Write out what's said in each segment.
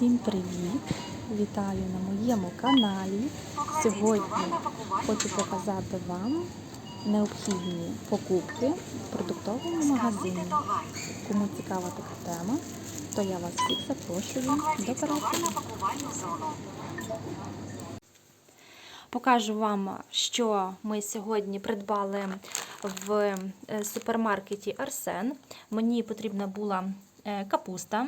Всім привіт! Вітаю на моєму каналі. Сьогодні хочу показати вам необхідні покупки в продуктовому магазині. Кому цікава така тема, то я вас всіх запрошую до перегляду. Покажу вам, що ми сьогодні придбали в е, супермаркеті Арсен. Мені потрібна була е, капуста,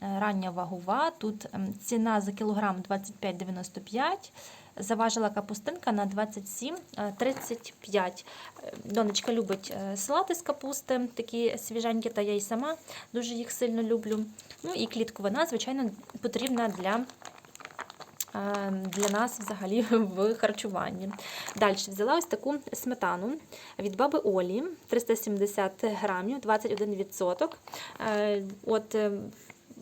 рання вагова. Тут ем, ціна за кілограм 25,95. Заважила капустинка на 27,35. Е, Донечка любить е, салати з капусти, такі свіженькі, та я й сама дуже їх сильно люблю. Ну і клітковина, звичайно, потрібна для е, для нас взагалі в харчуванні. Далі взяла ось таку сметану від баби Олі 370 грамів, 21%. Е, От е,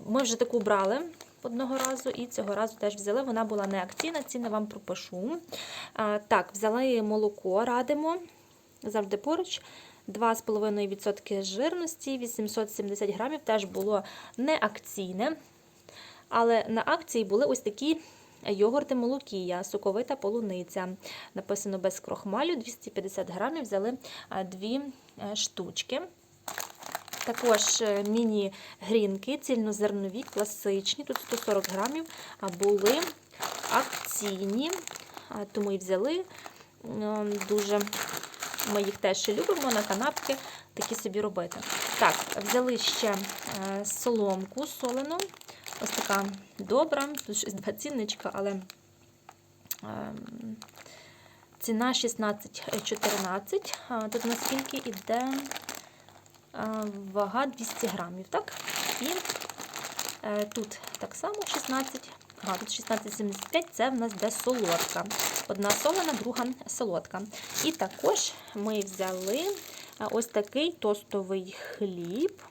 ми вже таку брали. Одного разу і цього разу теж взяли. Вона була не акційна, ціни вам пропишу. Так, взяли молоко, радимо завжди поруч. 2,5% жирності, 870 грамів, теж було не акційне. Але на акції були ось такі йогурти молокія, соковита полуниця. Написано без крохмалю, 250 грамів, взяли дві е, штучки. Також е, міні-грінки, цільнозернові, класичні, тут 140 грамів, були акційні, тому і взяли. Дуже ми їх теж любимо на канапки такі собі робити. Так, взяли ще е, соломку солену. Ось така добра, тут щось два цінничка, але ем, ціна 16,14. Тут наскільки йде вага 200 грамів, так? І е, тут так само 16, ага, тут 16,75, це в нас де солодка. Одна солена, друга солодка. І також ми взяли ось такий тостовий хліб.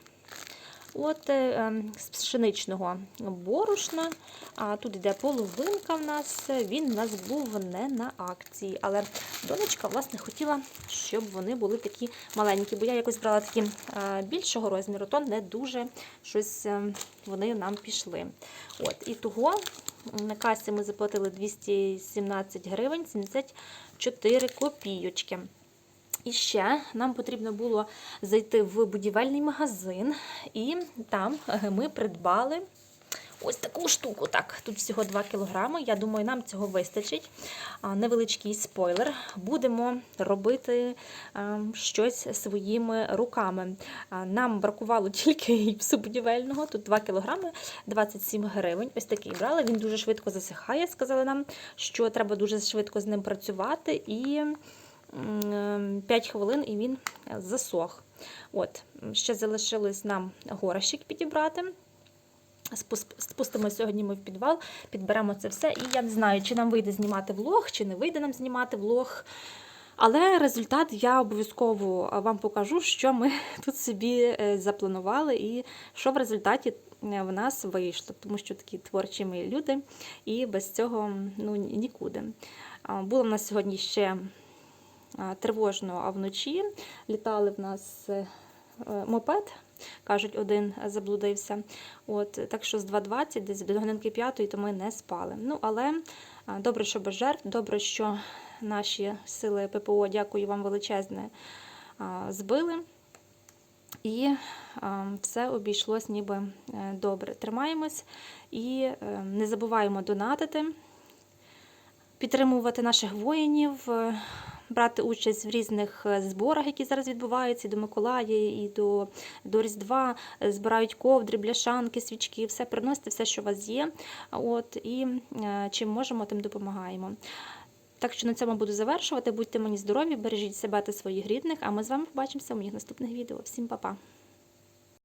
От ем, з пшеничного борошна. А тут йде половинка в нас. Він у нас був не на акції. Але донечка, власне, хотіла, щоб вони були такі маленькі. Бо я якось брала такі е, більшого розміру, то не дуже щось е, вони нам пішли. От, І того на касі ми заплатили 217 гривень 74 копійочки. І ще нам потрібно було зайти в будівельний магазин, і там е, ми придбали ось таку штуку. Так, тут всього 2 кг. Я думаю, нам цього вистачить. Невеличкий спойлер. Будемо робити е, щось своїми руками. Нам бракувало тільки гіпсу будівельного. Тут 2 кг 27 гривень. Ось такий брали. Він дуже швидко засихає. Сказали нам, що треба дуже швидко з ним працювати. і 5 хвилин і він засох. От, Ще залишилось нам горщик підібрати. Спустимо сьогодні ми в підвал, підберемо це все. І я не знаю, чи нам вийде знімати влог, чи не вийде нам знімати влог. Але результат я обов'язково вам покажу, що ми тут собі е, запланували і що в результаті в нас вийшло, тому що такі творчі ми люди, і без цього ну, нікуди. Було в нас сьогодні ще тривожно, а вночі літали в нас е, мопед. Кажуть, один заблудився. От, Так що з 2.20, десь до годинки 5 то ми не спали. Ну, Але добре, що без жертв, добре, що наші сили ППО, дякую вам величезне, збили. І все обійшлось ніби е, добре. Тримаємось і е, не забуваємо донатити, підтримувати наших воїнів брати участь в різних е, зборах, які зараз відбуваються, і до Миколая, і до до Різдва. Е, збирають ковдри, бляшанки, свічки, все приносите, все, що у вас є. От, І е, чим можемо, тим допомагаємо. Так що на цьому буду завершувати. Будьте мені здорові, бережіть себе та своїх рідних, а ми з вами побачимося у моїх наступних відео. Всім па-па!